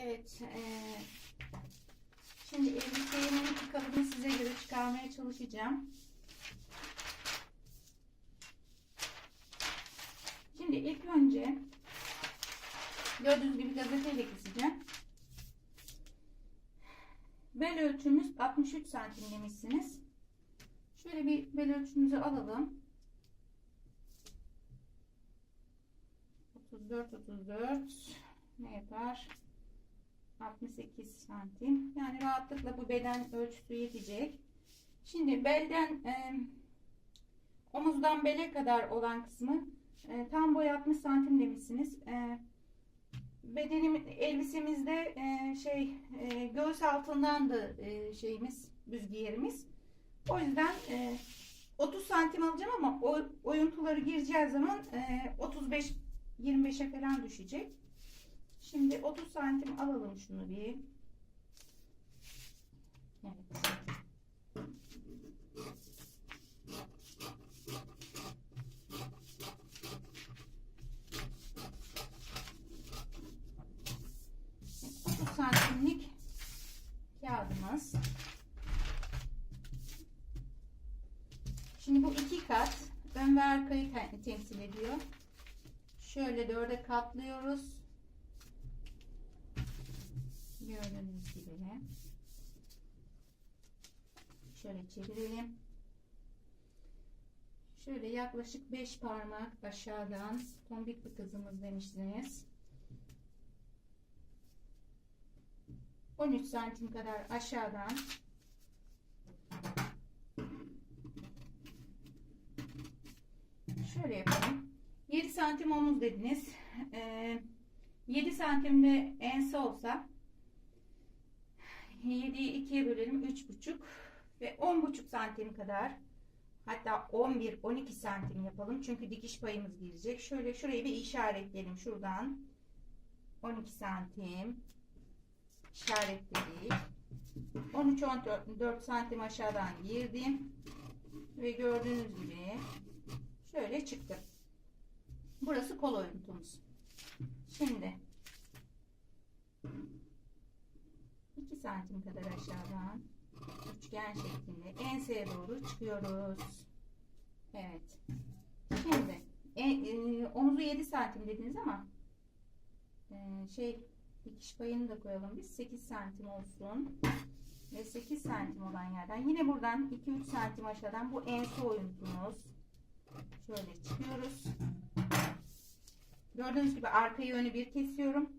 Evet. eee, şimdi elbisenin kalıbını size göre çıkarmaya çalışacağım. Şimdi ilk önce gördüğünüz gibi gazeteyle keseceğim. Bel ölçümüz 63 santim demişsiniz. Şöyle bir bel ölçümüzü alalım. 34 34 ne yapar? 68 santim. Yani rahatlıkla bu beden ölçüsü yetecek. Şimdi belden e, omuzdan bele kadar olan kısmı e, tam boy 60 santim demişsiniz. E, bedenim elbisemizde e, şey e, göğüs altındandı e, şeyimiz büzgiyerimiz. O yüzden e, 30 santim alacağım ama o oyuntuları gireceği zaman e, 35 25'e falan düşecek. Şimdi 30 santim alalım şunu bir. Evet. Evet, 30 santimlik kağıdımız. Şimdi bu iki kat ön ve arkayı te- temsil ediyor. Şöyle dörde katlıyoruz. Gördüğünüz gibi. Şöyle çevirelim. Şöyle yaklaşık 5 parmak aşağıdan tombik bir kızımız demiştiniz. 13 santim kadar aşağıdan şöyle yapalım. 7 santim omuz dediniz. Ee, 7 santimde ense olsa 7'yi 2'ye bölelim 3,5 ve 10,5 santim kadar hatta 11-12 santim yapalım. Çünkü dikiş payımız girecek. Şöyle şurayı bir işaretleyelim şuradan. 12 santim işaretledik. 13-14 santim aşağıdan girdim. Ve gördüğünüz gibi şöyle çıktı. Burası kol oyuntumuz. Şimdi santim kadar aşağıdan üçgen şeklinde enseye doğru çıkıyoruz. Evet. Şimdi e, e, omuzu 7 santim dediniz ama e, şey dikiş payını da koyalım biz 8 santim olsun ve 8 santim olan yerden yine buradan 2-3 santim aşağıdan bu ense oyuntumuz şöyle çıkıyoruz. Gördüğünüz gibi arkayı önü bir kesiyorum.